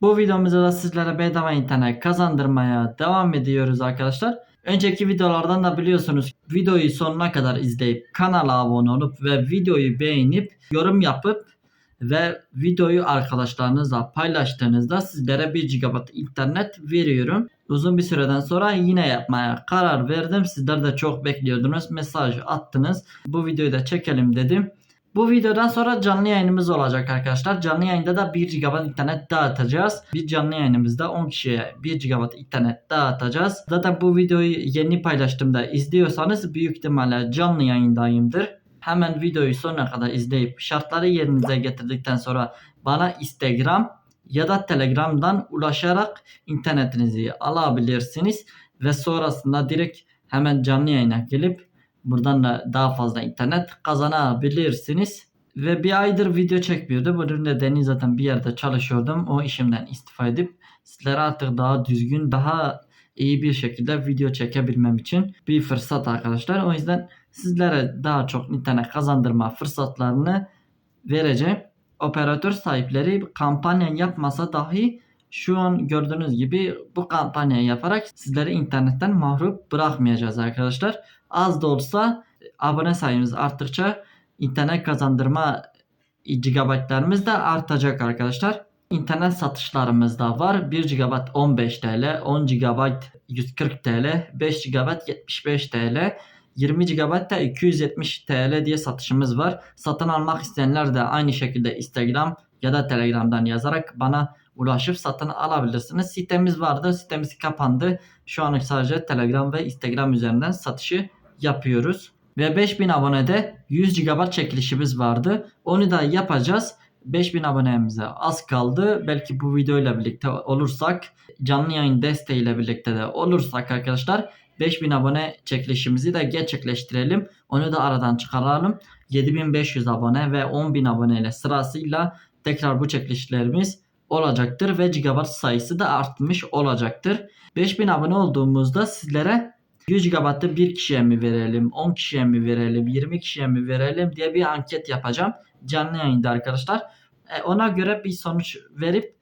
Bu videomuzda da sizlere bedava internet kazandırmaya devam ediyoruz arkadaşlar. Önceki videolardan da biliyorsunuz videoyu sonuna kadar izleyip kanala abone olup ve videoyu beğenip yorum yapıp ve videoyu arkadaşlarınızla paylaştığınızda sizlere 1 GB internet veriyorum. Uzun bir süreden sonra yine yapmaya karar verdim. Sizler de çok bekliyordunuz. Mesaj attınız. Bu videoyu da çekelim dedim. Bu videodan sonra canlı yayınımız olacak arkadaşlar. Canlı yayında da 1 GB internet dağıtacağız. Bir canlı yayınımızda 10 kişiye 1 GB internet dağıtacağız. Zaten bu videoyu yeni paylaştığımda izliyorsanız büyük ihtimalle canlı yayındayımdır. Hemen videoyu sonuna kadar izleyip şartları yerinize getirdikten sonra bana Instagram ya da Telegram'dan ulaşarak internetinizi alabilirsiniz ve sonrasında direkt hemen canlı yayına gelip buradan da daha fazla internet kazanabilirsiniz. Ve bir aydır video çekmiyordu. Bunun nedeni zaten bir yerde çalışıyordum. O işimden istifa edip sizlere artık daha düzgün, daha iyi bir şekilde video çekebilmem için bir fırsat arkadaşlar. O yüzden sizlere daha çok internet kazandırma fırsatlarını vereceğim. Operatör sahipleri kampanya yapmasa dahi şu an gördüğünüz gibi bu kampanyayı yaparak sizleri internetten mahrum bırakmayacağız arkadaşlar. Az da olsa abone sayımız arttıkça internet kazandırma GB'larımız da artacak arkadaşlar. İnternet satışlarımız da var. 1 GB 15 TL, 10 GB 140 TL, 5 GB 75 TL, 20 GB da 270 TL diye satışımız var. Satın almak isteyenler de aynı şekilde Instagram ya da Telegram'dan yazarak bana ulaşıp satın alabilirsiniz. Sitemiz vardı. Sitemiz kapandı. Şu an sadece Telegram ve Instagram üzerinden satışı yapıyoruz. Ve 5000 abonede 100 GB çekilişimiz vardı. Onu da yapacağız. 5000 abonemize az kaldı. Belki bu videoyla birlikte olursak canlı yayın desteğiyle birlikte de olursak arkadaşlar 5000 abone çekilişimizi de gerçekleştirelim. Onu da aradan çıkaralım. 7500 abone ve 10.000 abone ile sırasıyla tekrar bu çekilişlerimiz olacaktır ve gigabayt sayısı da artmış olacaktır. 5000 abone olduğumuzda sizlere 100 GB'ı bir kişiye mi verelim, 10 kişiye mi verelim, 20 kişiye mi verelim diye bir anket yapacağım. Canlı yayında arkadaşlar. E, ona göre bir sonuç verip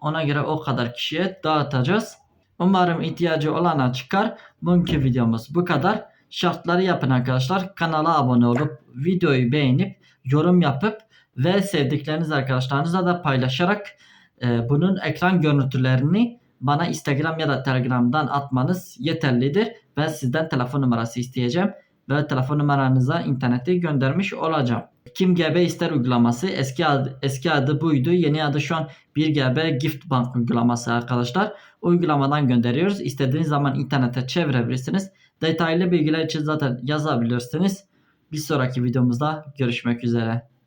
ona göre o kadar kişiye dağıtacağız. Umarım ihtiyacı olana çıkar. Bugünkü videomuz bu kadar. Şartları yapın arkadaşlar. Kanala abone olup videoyu beğenip yorum yapıp ve sevdikleriniz arkadaşlarınızla da paylaşarak e, bunun ekran görüntülerini bana Instagram ya da Telegram'dan atmanız yeterlidir. Ben sizden telefon numarası isteyeceğim ve telefon numaranıza interneti göndermiş olacağım. Kim GB ister uygulaması eski adı, eski adı buydu. Yeni adı şu an 1GB Gift Bank uygulaması arkadaşlar. Uygulamadan gönderiyoruz. İstediğiniz zaman internete çevirebilirsiniz. Detaylı bilgiler için zaten yazabilirsiniz. Bir sonraki videomuzda görüşmek üzere.